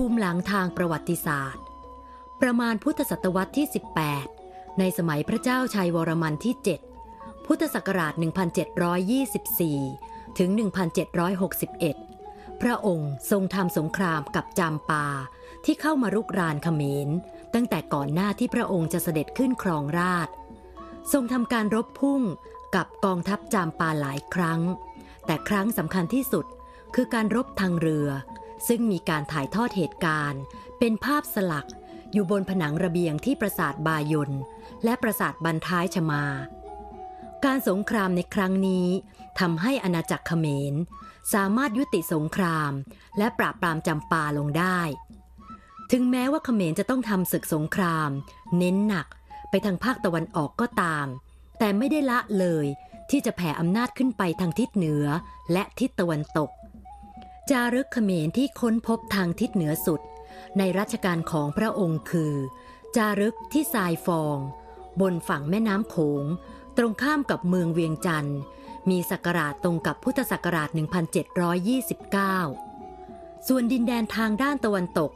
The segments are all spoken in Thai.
ภูมิหลังทางประวัติศาสตร์ ประมาณพุทธศตวรรษที่ 18 ในสมัยพระเจ้าชัยวรมันที่ 7 พุทธศักราช 1724 ถึง 1761 พระองค์ทรงทำสงครามกับจามปาที่เข้ามารุกรานเขมร ตั้งแต่ก่อนหน้าที่พระองค์จะเสด็จขึ้นครองราช ทรงทำการรบพุ่งกับกองทัพจามปาหลายครั้ง แต่ครั้งสำคัญที่สุดคือการรบทางเรือ ซึ่งมีการถ่ายทอดเหตุการณ์ เป็นภาพสลัก อยู่บนผนังระเบียงที่ปราสาทบายนและปราสาทบันท้ายชมา การสงครามในครั้งนี้ทำให้อาณาจักรเขมร สามารถยุติสงคราม และปราบปรามจำปาลงได้ ถึงแม้ว่าเขมรจะต้องทำศึกสงคราม เน้นหนักไปทางภาคตะวันออกก็ตาม แต่ไม่ได้ละเลยที่จะแผ่อำนาจขึ้นไปทางทิศเหนือและทิศตะวันตก จารึกเขมรที่ค้นพบทางทิศเหนือสุด ในรัชกาลของพระองค์คือ จารึกที่ทรายฟอง บนฝั่งแม่น้ำโขง ตรงข้ามกับเมืองเวียงจันทร์ มีศักราชตรงกับพุทธศักราช 1729 ส่วนดินแดนทางด้านตะวันตก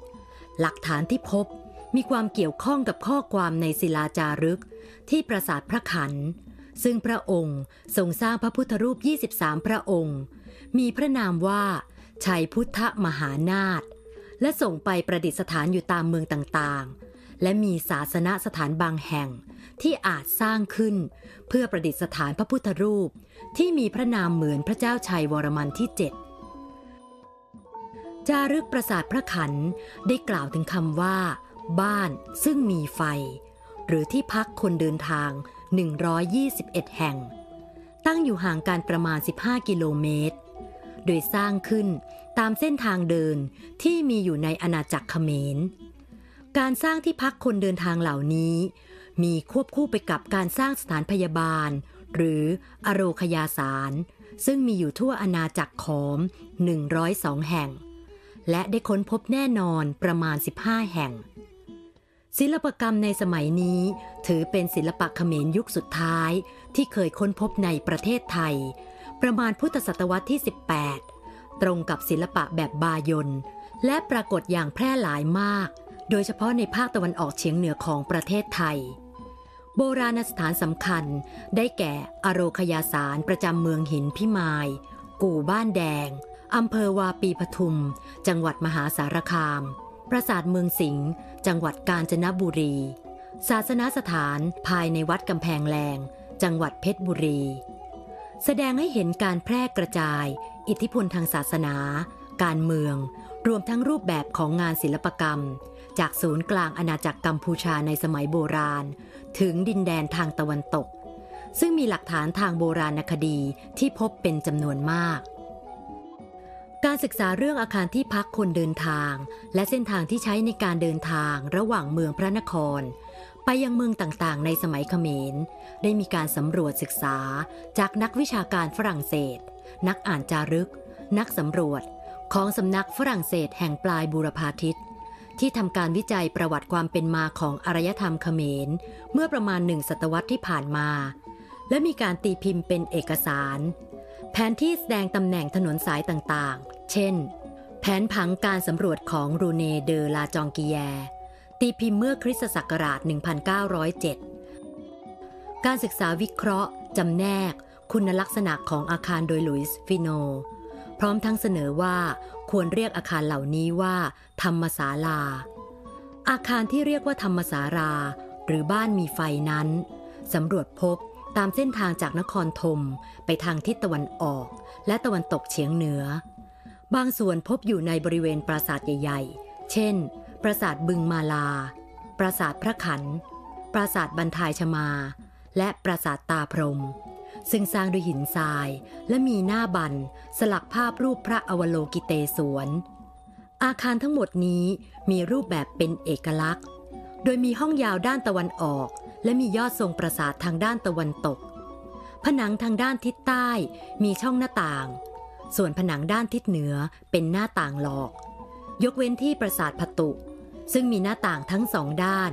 หลักฐานที่พบมีความเกี่ยวข้องกับข้อความในศิลาจารึกที่ปราสาทพระขัน ซึ่งพระองค์ทรงสร้างพระพุทธรูป 23 พระองค์ มีพระนามว่า ชัยพุทธมหานาถและส่งไปประดิษฐานอยู่ตามเมืองต่างๆ และมีศาสนสถานบางแห่งที่อาจสร้างขึ้น เพื่อประดิษฐานพระพุทธรูปที่มีพระนามเหมือนพระเจ้าชัยวรมันที่เจ็ดจารึกปราสาทพระขันได้กล่าวถึงคำว่า บ้านซึ่งมีไฟ หรือที่พักคนเดินทาง 121 แห่ง ตั้งอยู่ห่างกันประมาณ 15 กิโลเมตร โดยสร้างขึ้นตามเส้นทางเดินที่มีอยู่ในอาณาจักรเขมร การสร้างที่พักคนเดินทางเหล่านี้ มีควบคู่ไปกับการสร้างสถานพยาบาล หรืออโรคยาสาร ซึ่งมีอยู่ทั่วอาณาจักรขอม 102 แห่ง และได้ค้นพบแน่นอนประมาณ 15 แห่งศิลปกรรมในสมัยนี้ถือเป็นศิลปะเขมรยุคสุดท้ายที่เคยค้นพบในประเทศไทย ประมาณพุทธศตวรรษที่ 18 ตรงกับศิลปะแบบบายนและปรากฏอย่างแพร่หลายมาก โดยเฉพาะในภาคตะวันออกเฉียงเหนือของประเทศไทย โบราณสถานสำคัญได้แก่อโรคยาสารประจำเมืองหินพิมาย กู่บ้านแดงอำเภอวาปีปทุม จังหวัดมหาสารคาม ปราสาทเมืองสิงห์จังหวัดกาญจนบุรี ศาสนสถานภายในวัดกำแพงแรง จังหวัดเพชรบุรี แสดงให้เห็นการแพร่กระจาย อิทธิพลทางศาสนา การเมือง รวมทั้งรูปแบบของงานศิลปกรรม จากศูนย์กลางอาณาจักรกัมพูชาในสมัยโบราณ ถึงดินแดนทางตะวันตก ซึ่งมีหลักฐานทางโบราณคดีที่พบเป็นจำนวนมาก การศึกษาเรื่องอาคารที่พักคนเดินทาง และเส้นทางที่ใช้ในการเดินทางระหว่างเมืองพระนคร ไปยังเมืองต่างๆ ในสมัยเขมร ได้มีการสำรวจศึกษาจากนักวิชาการฝรั่งเศส นักอ่านจารึก นักสำรวจของสำนักฝรั่งเศสแห่งปลายบูรพาทิตที่ทำการวิจัยประวัติความเป็นมาของอารยธรรมเขมร เมื่อประมาณหนึ่งศตวรรษที่ผ่านมา และมีการตีพิมพ์เป็นเอกสาร แผนที่แสดงตำแหน่งถนนสายต่างๆ เช่น แผนผังการสำรวจของรูเนเดอลาจองกิแย ตีพิมพ์เมื่อคริสตศักราช 1907 การศึกษาวิเคราะห์ จำแนก คุณลักษณะของอาคารโดยลุยส์ฟิโน พร้อมทั้งเสนอว่าควรเรียกอาคารเหล่านี้ว่า ธรรมศาลา อาคารที่เรียกว่าธรรมศาลาหรือบ้านมีไฟนั้น สำรวจพบตามเส้นทางจากนครธมไปทางทิศตะวันออก และตะวันตกเฉียงเหนือ บางส่วนพบอยู่ในบริเวณปราสาทใหญ่ ๆ เช่น ปราสาทบึงมาลา ปราสาทพระขัน ปราสาทบันทายชมา และปราสาทตาพรม ซึ่งสร้างด้วยหินทรายและมีหน้าบันสลักภาพรูปพระอวโลกิเตศวรอาคารทั้งหมดนี้มีรูปแบบเป็นเอกลักษณ์ โดยมีห้องยาวด้านตะวันออก และมียอดทรงปราสาททางด้านตะวันตก ผนังทางด้านทิศใต้มีช่องหน้าต่าง ส่วนผนังด้านทิศเหนือเป็นหน้าต่างหลอกยกเว้นที่ปราสาทพตุ ซึ่งมีหน้าต่างทั้งสองด้าน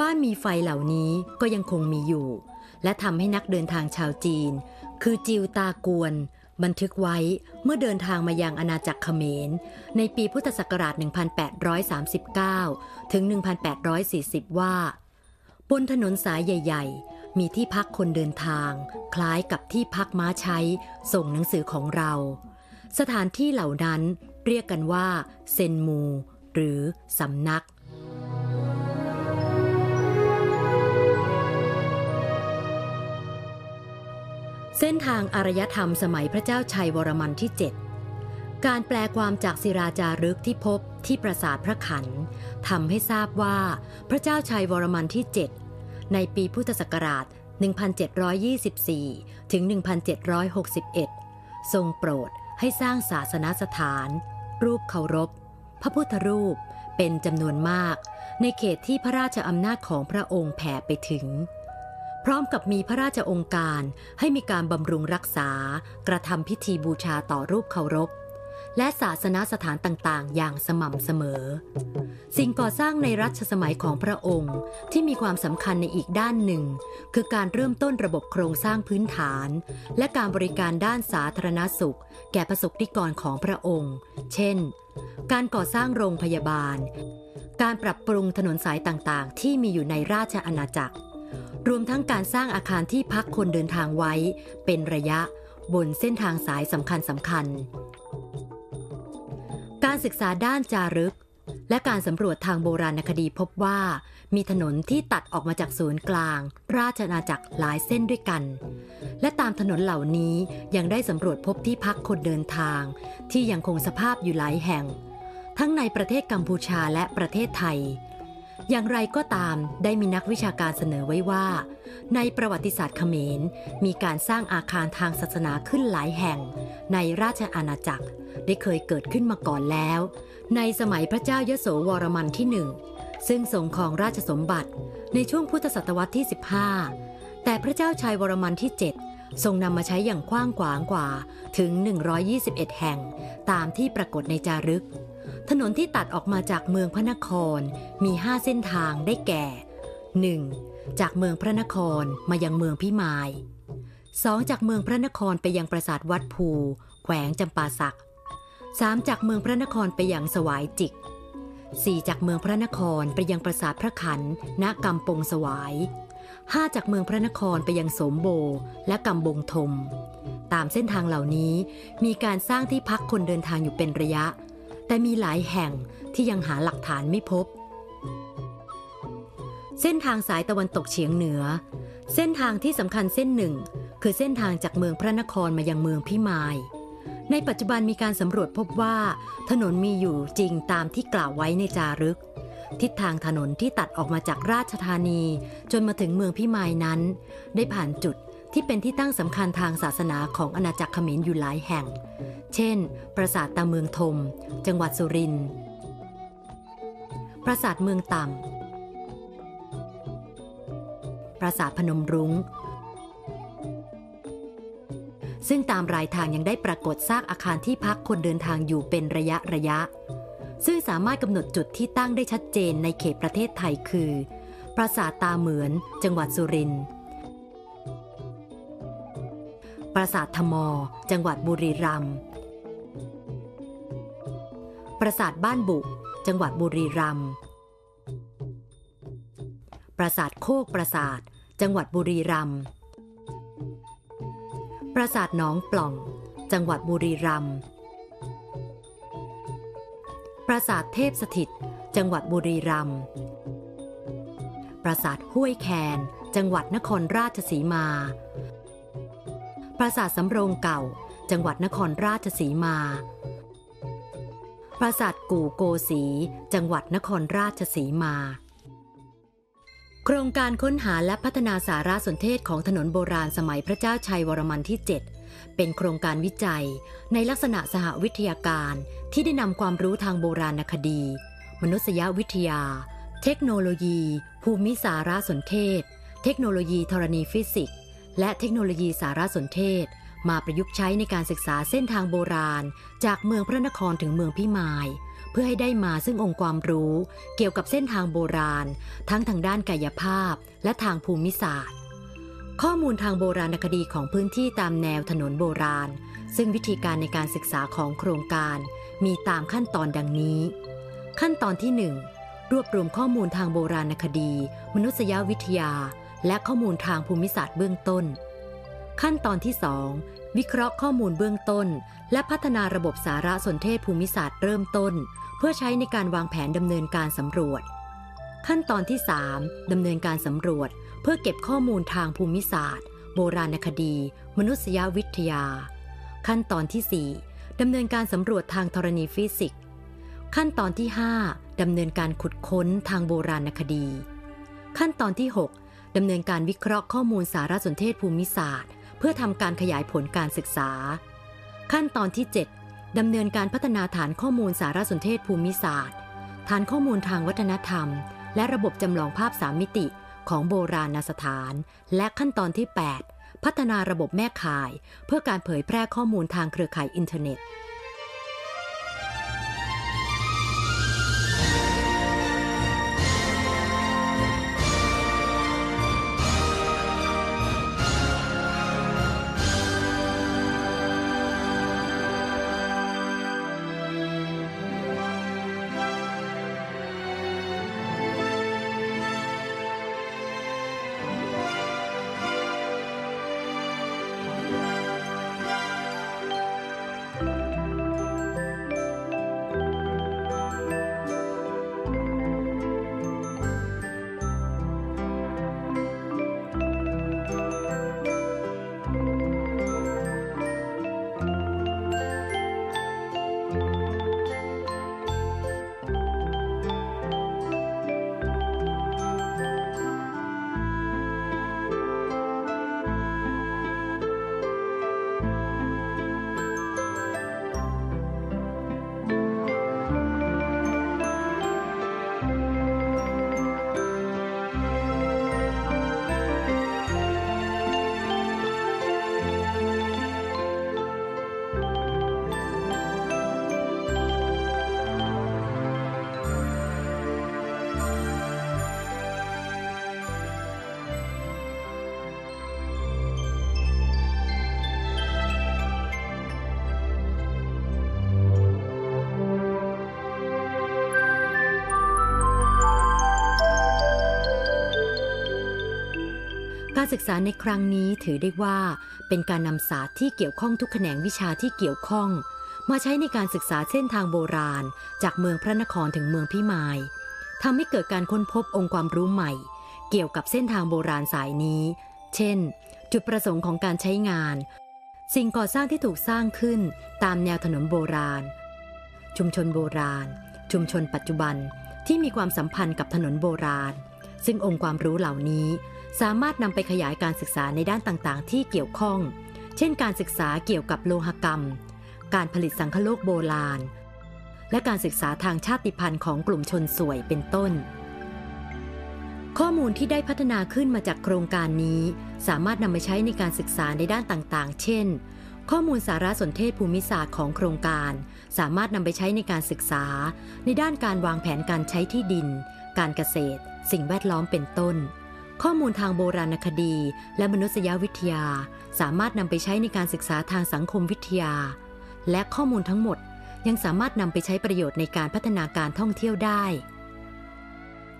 บ้านมีไฟเหล่านี้ก็ยังคงมีอยู่ และทำให้นักเดินทางชาวจีน คือจิวตากวน บันทึกไว้เมื่อเดินทางมายังอาณาจักรเขมร ในปีพุทธศักราช 1839 ถึง 1840 ว่า บนถนนสายใหญ่ ๆ มีที่พักคนเดินทาง คล้ายกับที่พักม้าใช้ส่งหนังสือของเรา สถานที่เหล่านั้นเรียกกันว่า เซนมู หรือสำนัก เส้นทางอารยธรรมสมัยพระเจ้าชัยวรมันที่ 7 การแปลความจากศิราจารึกที่พบที่ปราสาทพระขันทำให้ทราบว่าพระเจ้าชัยวรมันที่ 7 ในปีพุทธศักราช 1724 ถึง 1761 ทรงโปรดให้สร้างศาสนสถาน รูปเคารพ พระพุทธรูปเป็นจำนวนมากในเขตที่พระราชอำนาจของพระองค์แผ่ไปถึง พร้อมกับมีพระราชองค์การให้มีการบำรุงรักษา กระทำพิธีบูชาต่อรูปเคารพ และศาสนาสถานต่างๆ อย่างสม่ำเสมอ สิ่งก่อสร้างในรัชสมัยของพระองค์ที่มีความสำคัญในอีกด้านหนึ่ง คือการเริ่มต้นระบบโครงสร้างพื้นฐาน และการบริการด้านสาธารณสุข แก่ประสบนิกรของพระองค์ เช่น การก่อสร้างโรงพยาบาล การปรับปรุงถนนสายต่างๆ ที่มีอยู่ในราชอาณาจักร รวมทั้งการสร้างอาคารที่พักคนเดินทางไว้ เป็นระยะบนเส้นทางสายสำคัญสำคัญ การศึกษาด้านจารึก และการสำรวจทางโบราณคดีพบว่า มีถนนที่ตัดออกมาจากศูนย์กลาง ราชอาณาจักรหลายเส้นด้วยกัน และตามถนนเหล่านี้ยังได้สำรวจพบที่พักคนเดินทาง ที่ยังคงสภาพอยู่หลายแห่ง ทั้งในประเทศกัมพูชาและประเทศไทย อย่างไรก็ตามได้มีนักวิชาการเสนอไว้ว่า ในประวัติศาสตร์เขมร มีการสร้างอาคารทางศาสนาขึ้นหลายแห่ง ในราชอาณาจักรได้เคยเกิดขึ้นมาก่อนแล้ว ในสมัยพระเจ้ายโสวรมันที่หนึ่งซึ่งทรงครองราชสมบัติในช่วงพุทธศตวรรษที่ 15 แต่พระเจ้าชัยวรมันที่ 7 ทรงนำมาใช้อย่างกว้างขวางกว่าถึง 121 แห่ง ตามที่ปรากฏในจารึก ถนนที่ตัดออกมาจากเมืองพระนครมี5เส้นทางได้แก่ 1. จากเมืองพระนครมายังเมืองพิมาย 2. จากเมืองพระนครไปยังปราสาทวัดภู แขวงจำปาสัก 3. จากเมืองพระนครไปยังสวายจิก 4. จากเมืองพระนครไปยังปราสาทพระขันณกำปงสวาย 5. จากเมืองพระนครไปยังสมโบและกำบงทม ตามเส้นทางเหล่านี้มีการสร้างที่พักคนเดินทางอยู่เป็นระยะ แต่มีหลายแห่งที่ยังหาหลักฐานไม่พบ เส้นทางสายตะวันตกเฉียงเหนือ เส้นทางที่สำคัญเส้นหนึ่ง คือเส้นทางจากเมืองพระนครมายังเมืองพิมาย ในปัจจุบันมีการสำรวจพบว่า ถนนมีอยู่จริงตามที่กล่าวไว้ในจารึก ทิศทางถนนที่ตัดออกมาจากราชธานี จนมาถึงเมืองพิมายนั้น ได้ผ่านจุด ที่เป็นที่ตั้งสำคัญทางศาสนาของอาณาจักรเขมรอยู่หลายแห่ง เช่น ปราสาทตาเมืองทม จังหวัดสุรินทร์ ปราสาทเมืองต่ำ ปราสาทพนมรุง้ง ซึ่งตามรายทางยังได้ปรากฏซากอาคารที่พักคนเดินทางอยู่เป็นระยะระยะ ซึ่งสามารถกำหนดจุดที่ตั้งได้ชัดเจนในเขตประเทศไทยคือ ปราสาทตาเหมือน จังหวัดสุรินทร์ ราสาทธมอ จังหวัดบุรีรัมย์ ปราสาทบ้านบุ จังหวัดบุรีรัมย์ ปราสาทโคกปราสาท จังหวัดบุรีรัมย์ ปราสาทหนองปล่อง จังหวัดบุรีรัมย์ ปราสาทเทพสถิต จังหวัดบุรีรัมย์ ปราสาทห้วยแคน จังหวัดนครราชสีมา ปราสาทสำโรงเก่า จังหวัดนครราชสีมา ปราสาทกู่โกสี จังหวัดนครราชสีมา โครงการค้นหาและพัฒนาสารสนเทศของถนนโบราณสมัยพระเจ้าชัยวรมันที่ 7 เป็นโครงการวิจัย ในลักษณะสหวิทยาการที่ได้นำความรู้ทางโบราณคดี มนุษยวิทยา เทคโนโลยี ภูมิสารสนเทศ เทคโนโลยีธรณีฟิสิกส และเทคโนโลยีสารสนเทศ มาประยุกต์ใช้ในการศึกษาเส้นทางโบราณ จากเมืองพระนครถึงเมืองพิมาย เพื่อให้ได้มาซึ่งองค์ความรู้เกี่ยวกับเส้นทางโบราณ ทั้งทางด้านกายภาพ และทางภูมิศาสตร์ ข้อมูลทางโบราณคดีของพื้นที่ตามแนวถนนโบราณ ซึ่งวิธีการในการศึกษาของโครงการ มีตามขั้นตอนดังนี้ ขั้นตอนที่ 1 รวบรวมข้อมูลทางโบราณคดี มนุษยวิทยา และข้อมูลทางภูมิศาสตร์เบื้องต้น ขั้นตอนที่ 2 วิเคราะห์ข้อมูลเบื้องต้น และพัฒนาระบบสารสนเทศภูมิศาสตร์เริ่มต้น เพื่อใช้ในการวางแผนดำเนินการสำรวจ ขั้นตอนที่ 3ดำเนินการสำรวจ เพื่อเก็บข้อมูลทางภูมิศาสตร์ โบราณคดี มนุษยวิทยา ขั้นตอนที่ 4ดำเนินการสำรวจทางธรณีฟิสิกส์ขั้นตอนที่ 5ดำเนินการขุดค้นทางโบราณคดี ขั้นตอนที่ 6 ดำเนินการวิเคราะห์ข้อมูลสารสนเทศภูมิศาสตร์ เพื่อทำการขยายผลการศึกษา ขั้นตอนที่ 7ดำเนินการพัฒนาฐานข้อมูลสารสนเทศภูมิศาสตร์ ฐานข้อมูลทางวัฒนธรรม และระบบจำลองภาพสามมิติของโบราณสถาน และขั้นตอนที่ 8 พัฒนาระบบแม่ข่าย เพื่อการเผยแพร่ข้อมูลทางเครือข่ายอินเทอร์เน็ต การศึกษาในครั้งนี้ถือได้ว่าเป็นการนำศาสตร์ที่เกี่ยวข้องทุกแขนงวิชาที่เกี่ยวข้อง มาใช้ในการศึกษาเส้นทางโบราณ จากเมืองพระนครถึงเมืองพิมายทำให้เกิดการค้นพบองค์ความรู้ใหม่ เกี่ยวกับเส้นทางโบราณสายนี้ เช่น จุดประสงค์ของการใช้งาน สิ่งก่อสร้างที่ถูกสร้างขึ้นตามแนวถนนโบราณ ชุมชนโบราณ ชุมชนปัจจุบันที่มีความสัมพันธ์กับถนนโบราณ ซึ่งองค์ความรู้เหล่านี้ สามารถนำไปขยายการศึกษาในด้านต่างๆ ที่เกี่ยวข้อง เช่น การศึกษาเกี่ยวกับโลหกรรม การผลิตสังคโลกโบราณ และการศึกษาทางชาติพันธุ์ของกลุ่มชนสวยเป็นต้น ข้อมูลที่ได้พัฒนาขึ้นมาจากโครงการนี้ สามารถนำไปใช้ในการศึกษาในด้านต่างๆ เช่น ข้อมูลสารสนเทศภูมิศาสตร์ของโครงการ สามารถนำไปใช้ในการศึกษา ในด้านการวางแผนการใช้ที่ดิน การเกษตร สิ่งแวดล้อมเป็นต้น ข้อมูลทางโบราณคดี และมนุษยวิทยา สามารถนำไปใช้ในการศึกษาทางสังคมวิทยา และข้อมูลทั้งหมดยังสามารถนำไปใช้ประโยชน์ในการพัฒนาการท่องเที่ยวได้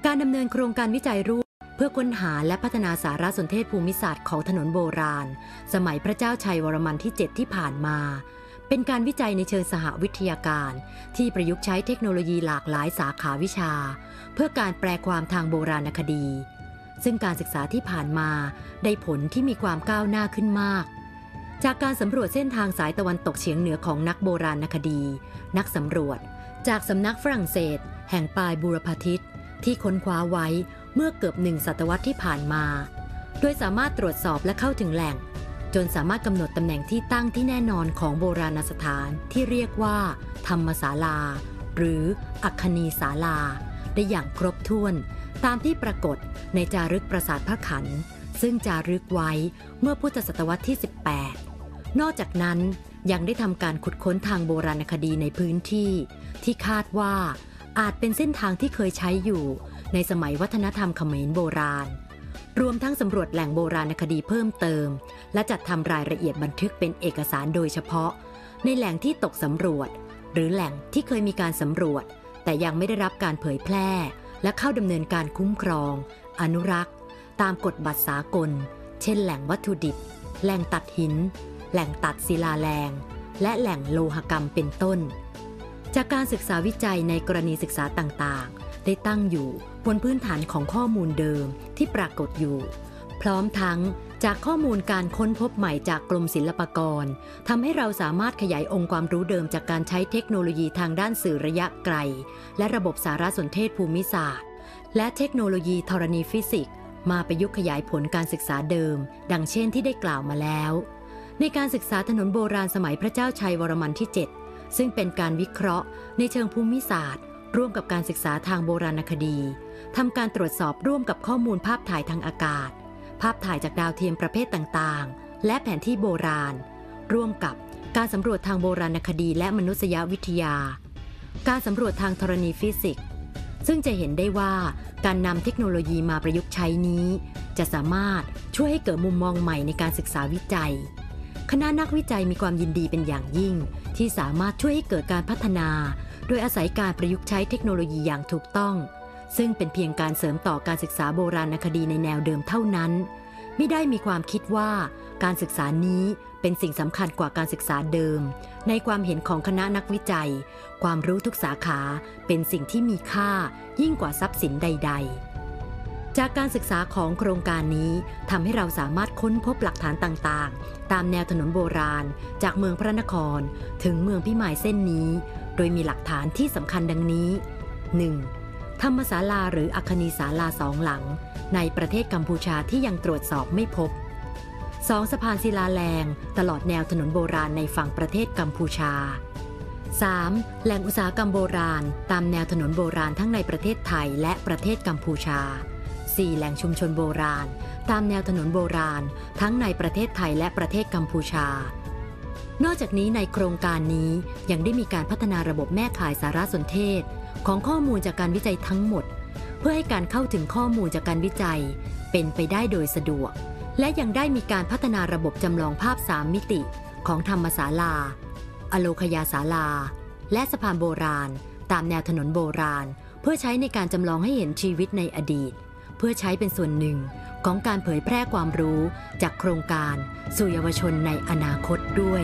การดำเนินโครงการวิจัยรูปเพื่อค้นหาและพัฒนาสารสนเทศภูมิศาสตร์ของถนนโบราณ สมัยพระเจ้าชัยวรมันที่ 7 ที่ผ่านมา เป็นการวิจัยในเชิงสหวิทยาการ ที่ประยุกต์ใช้เทคโนโลยีหลากหลายสาขาวิชา เพื่อการแปลความทางโบราณคดี ซึ่งการศึกษาที่ผ่านมาได้ผลที่มีความก้าวหน้าขึ้นมาก จากการสำรวจเส้นทางสายตะวันตกเฉียงเหนือของนักโบราณคดี นักสำรวจ จากสำนักฝรั่งเศส แห่งปลายบูรพาทิตที่ค้นคว้าไว้เมื่อเกือบหนึ่งศตวรรษที่ผ่านมา โดยสามารถตรวจสอบและเข้าถึงแหล่ง จนสามารถกำหนดตำแหน่งที่ตั้งที่แน่นอนของโบราณสถานที่เรียกว่า ธรรมศาลา หรืออัคคณีศาลา ได้อย่างครบถ้วน ตามที่ปรากฏในจารึกปราสาทพระขัน ซึ่งจารึกไว้เมื่อพุทธศตวรรษที่ 18 นอกจากนั้นยังได้ทำการขุดค้นทางโบราณคดีในพื้นที่ ที่คาดว่าอาจเป็นเส้นทางที่เคยใช้อยู่ ในสมัยวัฒนธรรมเขมรโบราณ รวมทั้งสำรวจแหล่งโบราณคดีเพิ่มเติม และจัดทำรายละเอียดบันทึกเป็นเอกสารโดยเฉพาะ ในแหล่งที่ตกสำรวจ หรือแหล่งที่เคยมีการสำรวจ แต่ยังไม่ได้รับการเผยแพร่ และเข้าดำเนินการคุ้มครอง อนุรักษ์ ตามกฎบัตรสากล เช่นแหล่งวัตถุดิบ แหล่งตัดหิน แหล่งตัดศิลาแรง และแหล่งโลหกรรมเป็นต้น จากการศึกษาวิจัยในกรณีศึกษาต่างๆ ได้ตั้งอยู่บนพื้นฐานของข้อมูลเดิมที่ปรากฏอยู่ พร้อมทั้ง จากข้อมูลการค้นพบใหม่จากกรมศิลปากรทำให้เราสามารถขยายองค์ความรู้เดิมจากการใช้เทคโนโลยีทางด้านสื่อระยะไกล และระบบสารสนเทศภูมิศาสตร์ และเทคโนโลยีธรณีฟิสิกส์มาประยุกต์ขยายผลการศึกษาเดิม ดังเช่นที่ได้กล่าวมาแล้ว ในการศึกษาถนนโบราณสมัยพระเจ้าชัยวรมันที่ 7 ซึ่งเป็นการวิเคราะห์ ในเชิงภูมิศาสตร์ ร่วมกับการศึกษาทางโบราณคดีทำการตรวจสอบร่วมกับข้อมูลภาพถ่ายทางอากาศ ภาพถ่ายจากดาวเทียมประเภทต่างๆ และแผนที่โบราณ ร่วมกับการสำรวจทางโบราณคดีและมนุษยวิทยา การสำรวจทางธรณีฟิสิกส์ ซึ่งจะเห็นได้ว่าการนำเทคโนโลยีมาประยุกต์ใช้นี้ จะสามารถช่วยให้เกิดมุมมองใหม่ในการศึกษาวิจัย คณะนักวิจัยมีความยินดีเป็นอย่างยิ่ง ที่สามารถช่วยให้เกิดการพัฒนา โดยอาศัยการประยุกต์ใช้เทคโนโลยีอย่างถูกต้อง ซึ่งเป็นเพียงการเสริมต่อการศึกษาโบราณคดีในแนวเดิมเท่านั้น ไม่ได้มีความคิดว่าการศึกษานี้เป็นสิ่งสำคัญกว่าการศึกษาเดิม ในความเห็นของคณะนักวิจัย ความรู้ทุกสาขาเป็นสิ่งที่มีค่ายิ่งกว่าทรัพย์สินใด ๆ จากการศึกษาของโครงการนี้ทำให้เราสามารถค้นพบหลักฐานต่างๆ ตามแนวถนนโบราณ จากเมืองพระนคร ถึงเมืองพิมายเส้นนี้ โดยมีหลักฐานที่สำคัญดังนี้ 1. ธรรมศาลาหรืออัคนีศาลาสองหลัง ในประเทศกัมพูชาที่ยังตรวจสอบไม่พบ 2. สะพานศิลาแรง ตลอดแนวถนนโบราณในฝั่งประเทศกัมพูชา 3. แหล่งอุตสาหกรรมโบราณ ตามแนวถนนโบราณทั้งในประเทศไทยและประเทศกัมพูชา 4. แหล่งชุมชนโบราณ ตามแนวถนนโบราณ ทั้งในประเทศไทยและประเทศกัมพูชา นอกจากนี้ในโครงการนี้ยังได้มีการพัฒนาระบบแม่ข่ายสารสนเทศ ของข้อมูลจากการวิจัยทั้งหมด เพื่อให้การเข้าถึงข้อมูลจากการวิจัย เป็นไปได้โดยสะดวก และยังได้มีการพัฒนาระบบจำลองภาพ3มิติของธรรมศาลา อโลคยาศาลา และสะพานโบราณ ตามแนวถนนโบราณ เพื่อใช้ในการจำลองให้เห็นชีวิตในอดีต เพื่อใช้เป็นส่วนหนึ่งของการเผยแพร่ความรู้จากโครงการ สู่เยาวชนในอนาคตด้วย